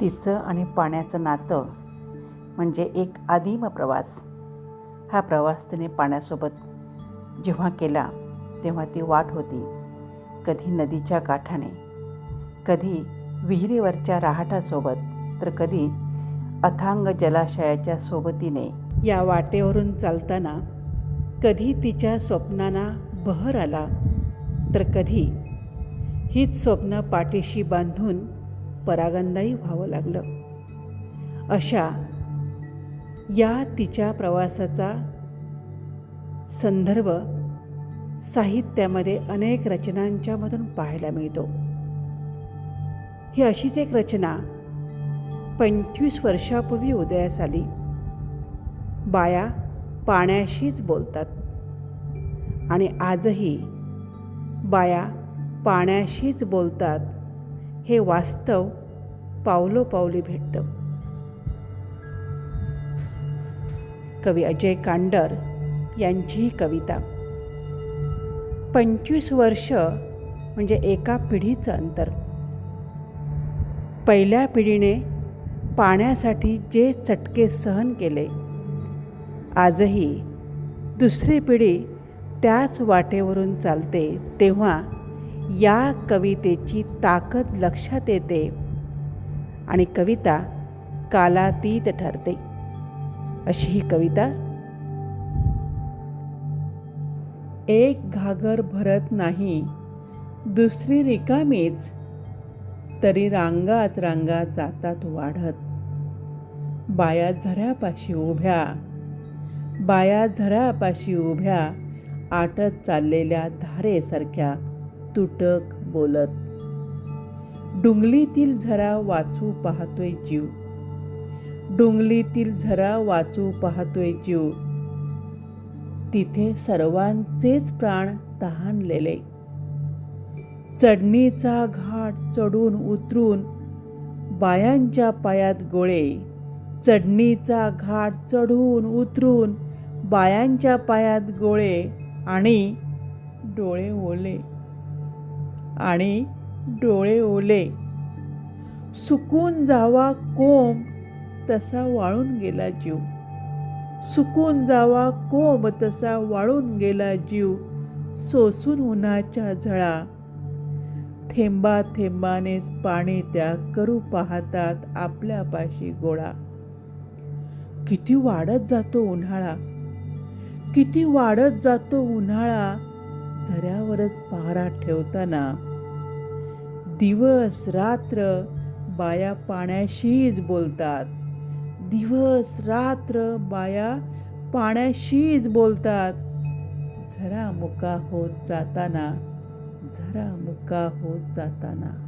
तिचं आणि पाण्याचं नातं म्हणजे एक आदिम प्रवास. हा प्रवास तिने पाण्यासोबत जेव्हा केला तेव्हा ती वाट होती. कधी नदीच्या काठाने कधी विहिरीवरच्या राहाटासोबत तर कधी अथांग जलाशयाच्या सोबतीने. या वाटेवरून चालताना कधी तिच्या स्वप्नांना बहर आला तर कधी हीच स्वप्न पाठीशी बांधून परागंदाही व्हावं लागलं. अशा या तिच्या प्रवासाचा संदर्भ साहित्यामध्ये अनेक रचनांच्यामधून पाहायला मिळतो. ही अशीच एक रचना पंचवीस वर्षापूर्वी उदयास आली. बाया पाण्याशीच बोलतात. आणि आजही बाया पाण्याशीच बोलतात. हे वास्तव पावलोपावली भेटतं. कवी अजय कांडर यांचीही कविता. पंचवीस वर्ष म्हणजे एका पिढीचं अंतर. पहिल्या पिढीने पाण्यासाठी जे चटके सहन केले आजही दुसरी पिढी त्याच वाटेवरून चालते तेव्हा या कवितेची ताकद लक्षात येते आणि कविता कालातीत ठरते. अशी ही कविता. एक घागर भरत नाही दुसरी रिकामीच तरी रांगाच रांगा जातात वाढत. बाया झऱ्यापाशी उभ्या बाया झऱ्यापाशी उभ्या आटत चाललेल्या धारेसारख्या तुटक बोलत डुंगलीतील झरा वाचू पाहतोय जीव. डुंगलीतील झरा वाचू पाहतोय जीव. तिथे सर्वांचेच प्राण तहानलेले. चढणीचा घाट चढून उतरून बायांच्या पायात गोळे. चढणीचा घाट चढून उतरून बायांच्या पायात गोळे आणि डोळे ओले. आणि डोळे ओले. सुकून जावा कोंब तसा वाळून गेला जीव. सुकून जावा कोंब तसा वाळून गेला जीव सोसून उन्हाच्या झळा. थेंबा थेंबानेच पाणी त्या करू पाहतात आपल्यापाशी गोळा. किती वाढत जातो उन्हाळा. किती वाढत जातो उन्हाळा झऱ्यावरच पहारा ठेवताना. दिवस रात्र बाया पाण्याशीच बोलतात. दिवस रात्र बाया पाण्याशीच बोलतात. झरा मुका होत जाताना झरा मुका होत जाताना.